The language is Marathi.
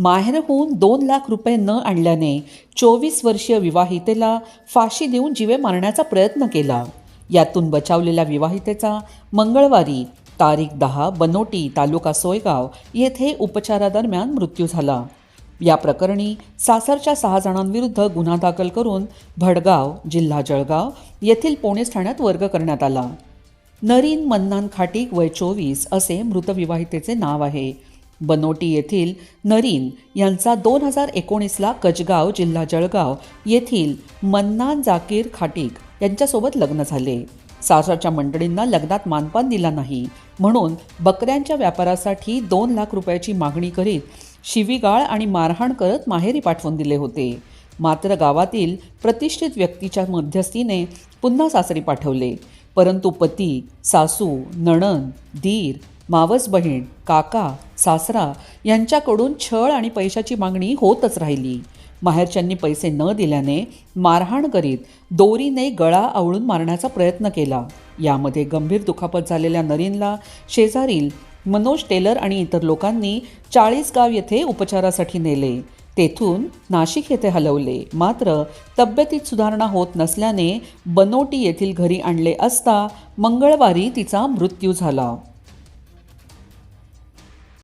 माहेरहून दोन लाख रुपये न आणल्याने चोवीस वर्षीय विवाहितेला फाशी देऊन जीवे मारण्याचा प्रयत्न केला. यातून बचावलेल्या विवाहितेचा मंगळवारी तारीख दहा बनोटी तालुका सोयगाव येथे उपचारादरम्यान मृत्यू झाला. या प्रकरणी सासरच्या सहा जणांविरुद्ध गुन्हा दाखल करून भडगाव जिल्हा जळगाव येथील पोलीस ठाण्यात वर्ग करण्यात आला. नरीन मन्नान खाटीक वय चोवीस असे मृत विवाहितेचे नाव आहे. बनोटी येथील नरीन यांचा दोन हजार एकोणीसला कजगाव जिल्हा जळगाव येथील मन्नान जाकीर खाटीक यांच्यासोबत लग्न झाले. सासरच्या मंडळींना लग्नात मानपान दिला नाही. म्हणून बकऱ्यांच्या व्यापारासाठी दोन लाख रुपयाची मागणी करीत शिवीगाळ आणि मारहाण करत माहेरी पाठवून दिले होते. मात्र गावातील प्रतिष्ठित व्यक्तीच्या मध्यस्थीने पुन्हा सासरी पाठवले. परंतु पती सासू नणन धीर मावस बहीण काका सासरा यांच्याकडून छळ आणि पैशाची मागणी होतच राहिली. माहेरच्यांनी पैसे न दिल्याने मारहाण करीत दोरीने गळा आवळून मारण्याचा प्रयत्न केला. यामध्ये गंभीर दुखापत झालेल्या नरीनला शेजारील मनोज टेलर आणि इतर लोकांनी चाळीसगाव येथे उपचारासाठी नेले. तेथून नाशिक येथे हलवले. मात्र तब्येतीत सुधारणा होत नसल्याने बनोटी येथील घरी आणले असता मंगळवारी तिचा मृत्यू झाला.